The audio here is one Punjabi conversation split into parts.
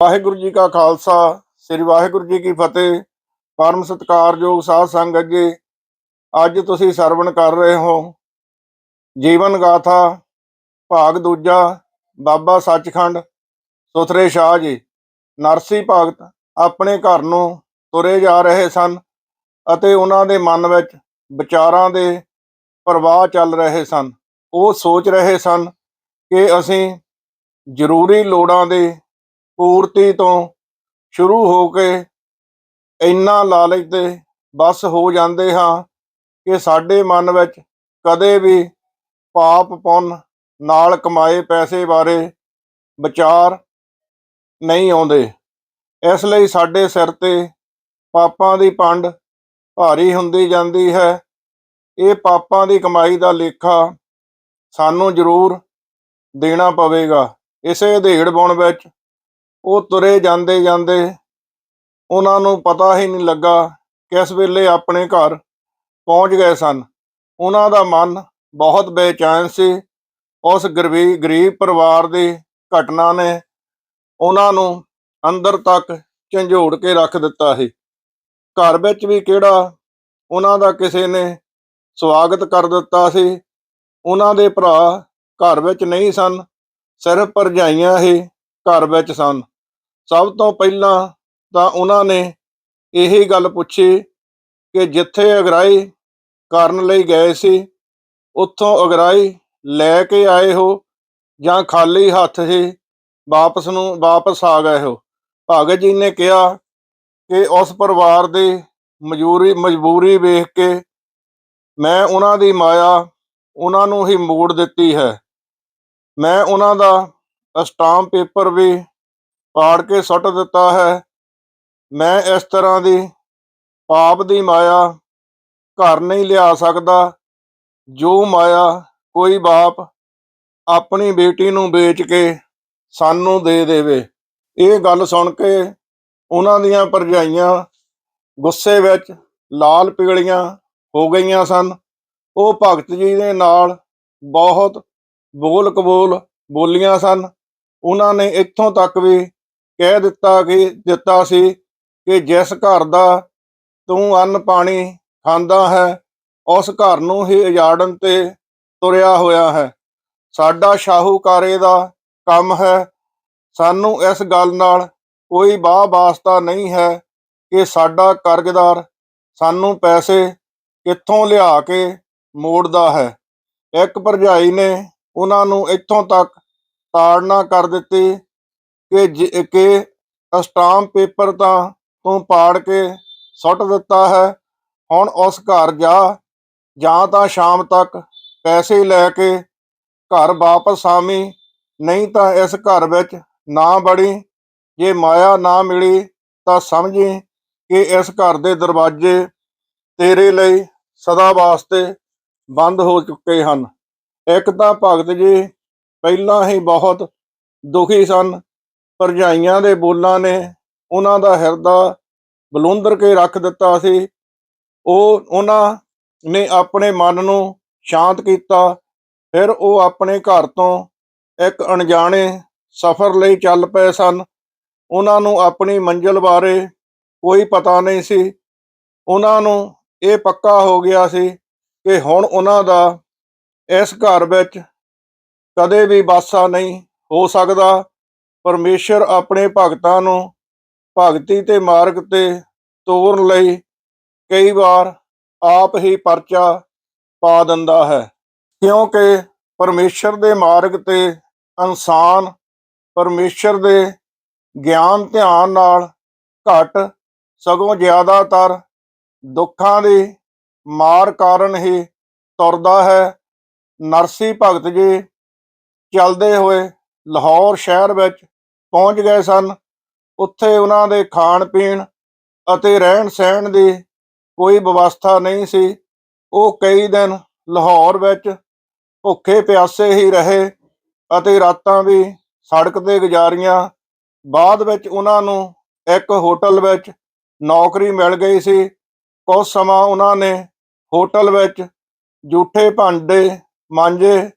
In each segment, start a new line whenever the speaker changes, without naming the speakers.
ਵਾਹਿਗੁਰੂ ਜੀ ਕਾ ਖਾਲਸਾ, ਸ੍ਰੀ ਵਾਹਿਗੁਰੂ ਜੀ ਕੀ ਫਤਿਹ। ਪਰਮ ਸਤਿਕਾਰਯੋਗ ਸਾਧ ਸੰਗ ਅੱਗੇ ਅੱਜ ਤੁਸੀਂ ਸਰਵਣ ਕਰ ਰਹੇ ਹੋ। ਜੀਵਨ ਗਾਥਾ, ਭਾਗ ਦੂਜਾ, ਬਾਬਾ ਸੱਚਖੰਡ, ਸੁਥਰੇ ਸ਼ਾਹ ਜੀ। ਨਰਸੀ ਭਗਤ ਆਪਣੇ ਘਰ ਨੂੰ ਤੁਰੇ ਜਾ ਰਹੇ ਸਨ ਅਤੇ ਉਹਨਾਂ ਦੇ ਮਨ ਵਿੱਚ ਵਿਚਾਰਾਂ ਦੇ ਪ੍ਰਵਾਹ ਚੱਲ ਰਹੇ ਸਨ। ਉਹ ਸੋਚ ਰਹੇ ਸਨ ਕਿ ਅਸੀਂ ਜ਼ਰੂਰੀ ਲੋੜਾਂ ਦੇ ਪੂਰਤੀ ਤੋਂ ਸ਼ੁਰੂ ਹੋ ਕੇ ਇੰਨਾ ਲਾਲਚ 'ਤੇ ਬਸ ਹੋ ਜਾਂਦੇ ਹਾਂ ਕਿ ਸਾਡੇ ਮਨ ਵਿੱਚ ਕਦੇ ਵੀ ਪਾਪ ਪੁੰਨ ਨਾਲ ਕਮਾਏ ਪੈਸੇ ਬਾਰੇ ਵਿਚਾਰ ਨਹੀਂ ਆਉਂਦੇ। ਇਸ ਲਈ ਸਾਡੇ ਸਿਰ ਤੇ ਪਾਪਾਂ ਦੀ ਪੰਡ ਭਾਰੀ ਹੁੰਦੀ ਜਾਂਦੀ ਹੈ। ਇਹ ਪਾਪਾਂ ਦੀ ਕਮਾਈ ਦਾ ਲੇਖਾ ਸਾਨੂੰ ਜ਼ਰੂਰ ਦੇਣਾ ਪਵੇਗਾ। ਇਸੇ ਅਧੇੜ ਬਣ ਵਿੱਚ ਉਹ ਤੁਰੇ ਜਾਂਦੇ ਜਾਂਦੇ ਉਹਨਾਂ ਨੂੰ ਪਤਾ ਹੀ ਨਹੀਂ ਲੱਗਾ ਕਿਸ ਵੇਲੇ ਆਪਣੇ ਘਰ ਪਹੁੰਚ ਗਏ ਸਨ। ਉਹਨਾਂ ਦਾ ਮਨ ਬਹੁਤ ਬੇਚੈਨ ਸੀ। ਉਸ ਗਰੀਬ ਗਰੀਬ ਪਰਿਵਾਰ ਦੀ ਘਟਨਾ ਨੇ ਉਹਨਾਂ ਨੂੰ ਅੰਦਰ ਤੱਕ ਝੰਜੋੜ ਕੇ ਰੱਖ ਦਿੱਤਾ ਸੀ। ਘਰ ਵਿੱਚ ਵੀ ਕਿਹੜਾ ਉਹਨਾਂ ਦਾ ਕਿਸੇ ਨੇ ਸਵਾਗਤ ਕਰ ਦਿੱਤਾ ਸੀ। ਉਹਨਾਂ ਦੇ ਭਰਾ ਘਰ ਵਿੱਚ ਨਹੀਂ ਸਨ, ਸਿਰਫ ਭਰਜਾਈਆਂ ਹੀ ਘਰ ਵਿੱਚ ਸਨ। ਸਭ ਤੋਂ ਪਹਿਲਾਂ ਤਾਂ ਉਹਨਾਂ ਨੇ ਇਹੀ ਗੱਲ ਪੁੱਛੀ ਕਿ ਜਿੱਥੇ ਅਗਰਾਈ ਕਰਨ ਲਈ ਗਏ ਸੀ, ਉੱਥੋਂ ਅਗਰਾਈ ਲੈ ਕੇ ਆਏ ਹੋ ਜਾਂ ਖਾਲੀ ਹੱਥ ਹੀ ਵਾਪਸ ਨੂੰ ਵਾਪਸ ਆ ਗਏ ਹੋ? ਭਗਤ ਜੀ ਨੇ ਕਿਹਾ ਕਿ ਉਸ ਪਰਿਵਾਰ ਦੀ ਮਜਬੂਰੀ ਮਜਬੂਰੀ ਵੇਖ ਕੇ ਮੈਂ ਉਹਨਾਂ ਦੀ ਮਾਇਆ ਉਹਨਾਂ ਨੂੰ ਹੀ ਮੋੜ ਦਿੱਤੀ ਹੈ। ਮੈਂ ਉਹਨਾਂ ਦਾ ਅਸਟਾਮ ਪੇਪਰ ਵੀ ਪਾੜ ਕੇ ਸੁੱਟ ਦਿੱਤਾ ਹੈ। ਮੈਂ ਇਸ ਤਰ੍ਹਾਂ ਦੀ ਪਾਪ ਦੀ ਮਾਇਆ ਘਰ ਨਹੀਂ ਲਿਆ ਸਕਦਾ। ਜੋ ਮਾਇਆ ਕੋਈ ਬਾਪ ਆਪਣੀ ਬੇਟੀ ਨੂੰ ਵੇਚ ਕੇ ਸਾਨੂੰ ਦੇ ਦੇਵੇ। ਇਹ ਗੱਲ ਸੁਣ ਕੇ ਉਹਨਾਂ ਦੀਆਂ ਭਰਜਾਈਆਂ ਗੁੱਸੇ ਵਿੱਚ ਲਾਲ ਪਿਗਲੀਆਂ ਹੋ ਗਈਆਂ ਸਨ। ਉਹ ਭਗਤ ਜੀ ਦੇ ਨਾਲ ਬਹੁਤ ਬੋਲ ਕਬੋਲ ਬੋਲੀਆਂ ਸਨ। ਉਹਨਾਂ ਨੇ ਇੱਥੋਂ ਤੱਕ ਵੀ ਕਹਿ ਦਿੱਤਾ ਕਿ, ਦਿੱਤਾ ਸੀ ਕਿ ਜਿਸ ਘਰ ਦਾ ਤੂੰ ਅੰਨ ਪਾਣੀ ਖਾਂਦਾ ਹੈ, ਉਸ ਘਰ ਨੂੰ ਹੀ ਉਜਾੜਨ ਤੇ ਤੁਰਿਆ ਹੋਇਆ ਹੈ। ਸਾਡਾ ਸ਼ਾਹੂਕਾਰੇ ਦਾ ਕੰਮ ਹੈ। ਸਾਨੂੰ ਇਸ ਗੱਲ ਨਾਲ ਕੋਈ ਬਾਹ ਵਾਸਤਾ ਨਹੀਂ ਹੈ ਕਿ ਸਾਡਾ ਕਰਜ਼ਦਾਰ ਸਾਨੂੰ ਪੈਸੇ ਕਿੱਥੋਂ ਲਿਆ ਕੇ ਮੋੜਦਾ ਹੈ। ਇੱਕ ਭਰਜਾਈ ਨੇ ਉਹਨਾਂ ਨੂੰ ਇੱਥੋਂ ਤੱਕ ਤਾੜਨਾ ਕਰ ਦਿੱਤੀ ਕਿ ਜ- ਕਿ ਅਸਟਾਮ ਪੇਪਰ ਤਾਂ ਤੂੰ ਪਾੜ ਕੇ ਸੁੱਟ ਦਿੱਤਾ ਹੈ, ਹੁਣ ਉਸ ਘਰ ਜਾ, ਜਾਂ ਤਾਂ ਸ਼ਾਮ ਤੱਕ ਪੈਸੇ ਲੈ ਕੇ ਘਰ ਵਾਪਸ ਆਵੀਂ, ਨਹੀਂ ਤਾਂ ਇਸ ਘਰ ਵਿੱਚ ਨਾ ਬੜੀ ਜੇ ਮਾਇਆ ਨਾ ਮਿਲੀ ਤਾਂ ਸਮਝੀ ਕਿ ਇਸ ਘਰ ਦੇ ਦਰਵਾਜ਼ੇ ਤੇਰੇ ਲਈ ਸਦਾ ਵਾਸਤੇ ਬੰਦ ਹੋ ਚੁੱਕੇ ਹਨ। ਇੱਕ ਤਾਂ ਭਗਤ ਜੀ ਪਹਿਲਾਂ ਹੀ ਬਹੁਤ ਦੁਖੀ ਸਨ ਭਰਜਾਈਆਂ ਦੇ ਬੋਲਾਂ ਨੇ ਉਹਨਾਂ ਦਾ ਹਿਰਦਾ ਬਲੁੰਦਰ ਕੇ ਰੱਖ ਦਿੱਤਾ ਸੀ। ਉਹ, ਉਹਨਾਂ ਨੇ ਆਪਣੇ ਮਨ ਨੂੰ ਸ਼ਾਂਤ ਕੀਤਾ। ਫਿਰ ਉਹ ਆਪਣੇ ਘਰ ਤੋਂ ਇੱਕ ਅਣਜਾਣੇ ਸਫ਼ਰ ਲਈ ਚੱਲ ਪਏ ਸਨ। ਉਹਨਾਂ ਨੂੰ ਆਪਣੀ ਮੰਜ਼ਿਲ ਬਾਰੇ ਕੋਈ ਪਤਾ ਨਹੀਂ ਸੀ। ਉਹਨਾਂ ਨੂੰ ਇਹ ਪੱਕਾ ਹੋ ਗਿਆ ਸੀ ਕਿ ਹੁਣ ਉਹਨਾਂ ਦਾ ਇਸ ਘਰ ਵਿੱਚ ਕਦੇ ਵੀ ਵਾਸਾ ਨਹੀਂ ਹੋ ਸਕਦਾ। ਪਰਮੇਸ਼ਰ ਆਪਣੇ ਭਗਤਾਂ ਨੂੰ ਭਗਤੀ ਤੇ ਮਾਰਗ ਤੇ ਤੋਰਨ ਲਈ ਕਈ ਵਾਰ ਆਪ ਹੀ ਪਰਚਾ ਪਾ ਦਿੰਦਾ ਹੈ। ਕਿਉਂਕਿ ਪਰਮੇਸ਼ਰ ਦੇ ਮਾਰਗ ਤੇ ਇਨਸਾਨ ਪਰਮੇਸ਼ਰ ਦੇ ਗਿਆਨ ਧਿਆਨ ਨਾਲ ਘਟ, ਸਗੋਂ ਜ਼ਿਆਦਾਤਰ ਦੁੱਖਾਂ ਦੀ ਮਾਰ ਕਾਰਨ ਹੀ ਤੁਰਦਾ ਹੈ। ਨਰਸੀ ਭਗਤ ਜੀ ਚੱਲਦੇ ਹੋਏ ਲਾਹੌਰ ਸ਼ਹਿਰ ਵਿੱਚ ਪਹੁੰਚ ਗਏ ਸਨ। ਉੱਥੇ ਉਹਨਾਂ ਦੇ ਖਾਣ ਪੀਣ ਅਤੇ ਰਹਿਣ ਸਹਿਣ ਦੀ ਕੋਈ ਵਿਵਸਥਾ ਨਹੀਂ ਸੀ। ਉਹ ਕਈ ਦਿਨ ਲਾਹੌਰ ਵਿੱਚ ਭੁੱਖੇ ਪਿਆਸੇ ਹੀ ਰਹੇ ਅਤੇ ਰਾਤਾਂ ਵੀ ਸੜਕ ਤੇ ਗੁਜ਼ਾਰੀਆਂ। ਬਾਅਦ ਵਿੱਚ ਉਹਨਾਂ ਨੂੰ ਇੱਕ ਹੋਟਲ ਵਿੱਚ ਨੌਕਰੀ ਮਿਲ ਗਈ ਸੀ। ਕੁਝ ਸਮਾਂ ਉਹਨਾਂ ਨੇ ਹੋਟਲ ਵਿੱਚ ਜੂਠੇ ਭਾਂਡੇ ਮਾਂਜੇ।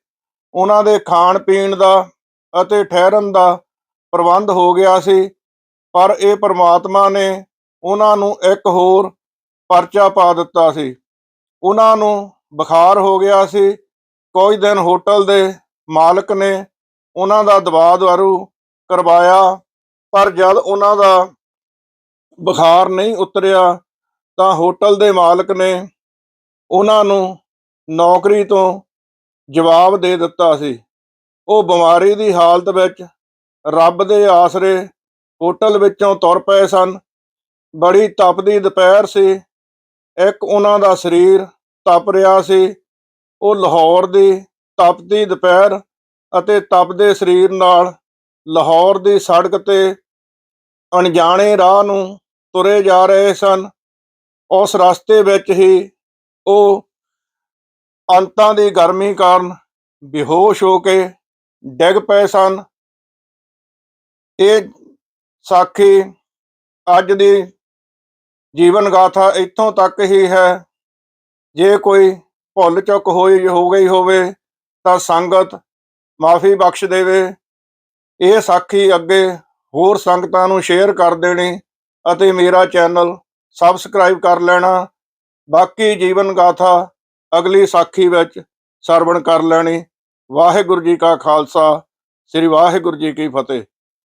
ਉਹਨਾਂ ਦੇ ਖਾਣ ਪੀਣ ਦਾ ਅਤੇ ਠਹਿਰਨ ਦਾ ਪ੍ਰਬੰਧ ਹੋ ਗਿਆ ਸੀ, ਪਰ ਇਹ ਪ੍ਰਮਾਤਮਾ ਨੇ ਉਹਨਾਂ ਨੂੰ ਇੱਕ ਹੋਰ ਪਰਚਾ ਪਾ ਦਿੱਤਾ ਸੀ। ਉਹਨਾਂ ਨੂੰ ਬੁਖਾਰ ਹੋ ਗਿਆ ਸੀ। ਕੁਝ ਦਿਨ ਹੋਟਲ ਦੇ ਮਾਲਕ ਨੇ ਉਹਨਾਂ ਦਾ ਦਵਾ ਦਾਰੂ ਕਰਵਾਇਆ, ਪਰ ਜਦ ਉਹਨਾਂ ਦਾ ਬੁਖਾਰ ਨਹੀਂ ਉਤਰਿਆ, ਤਾਂ ਹੋਟਲ ਦੇ ਮਾਲਕ ਨੇ ਉਹਨਾਂ ਨੂੰ ਨੌਕਰੀ ਤੋਂ ਜਵਾਬ ਦੇ ਦਿੱਤਾ ਸੀ। ਉਹ ਬਿਮਾਰੀ ਦੀ ਹਾਲਤ ਵਿੱਚ ਰੱਬ ਦੇ ਆਸਰੇ ਹੋਟਲ ਵਿੱਚੋਂ ਤੁਰ ਪਏ ਸਨ। ਬੜੀ ਤਪਦੀ ਦੁਪਹਿਰ ਸੀ। ਇੱਕ ਉਹਨਾਂ ਦਾ ਸਰੀਰ ਤਪ ਰਿਹਾ ਸੀ। ਉਹ ਲਾਹੌਰ ਦੀ ਤਪਦੀ ਦੁਪਹਿਰ ਅਤੇ ਤਪਦੇ ਸਰੀਰ ਨਾਲ ਲਾਹੌਰ ਦੀ ਸੜਕ ਤੇ ਅਣਜਾਣੇ ਰਾਹ ਨੂੰ ਤੁਰੇ ਜਾ ਰਹੇ ਸਨ। ਉਸ ਰਸਤੇ ਵਿੱਚ ਹੀ ਉਹ ਅੰਤਾਂ ਦੀ ਗਰਮੀ ਕਾਰਨ ਬੇਹੋਸ਼ ਹੋ ਕੇ ਡਿੱਗ ਪਏ ਸਨ। ਇਹ ਸਾਖੀ ਅੱਜ ਦੀ ਜੀਵਨ ਗਾਥਾ ਇੱਥੋਂ ਤੱਕ ਹੀ ਹੈ। ਜੇ ਕੋਈ ਭੁੱਲ ਚੁੱਕ ਹੋਈ ਹੋ ਗਈ ਹੋਵੇ ਤਾਂ ਸੰਗਤ ਮਾਫੀ ਬਖਸ਼ ਦੇਵੇ। ਇਹ ਸਾਖੀ ਅੱਗੇ ਹੋਰ ਸੰਗਤਾਂ ਨੂੰ ਸ਼ੇਅਰ ਕਰ ਦੇਣੀ ਅਤੇ ਮੇਰਾ ਚੈਨਲ ਸਬਸਕ੍ਰਾਈਬ ਕਰ ਲੈਣਾ। ਬਾਕੀ ਜੀਵਨ ਗਾਥਾ ਅਗਲੀ ਸਾਖੀ ਵਿੱਚ ਸਰਵਣ ਕਰ ਲੈਣੀ। ਵਾਹਿਗੁਰੂ ਜੀ ਕਾ ਖਾਲਸਾ, ਸ੍ਰੀ ਵਾਹਿਗੁਰੂ ਜੀ ਕੀ ਫਤਿਹ।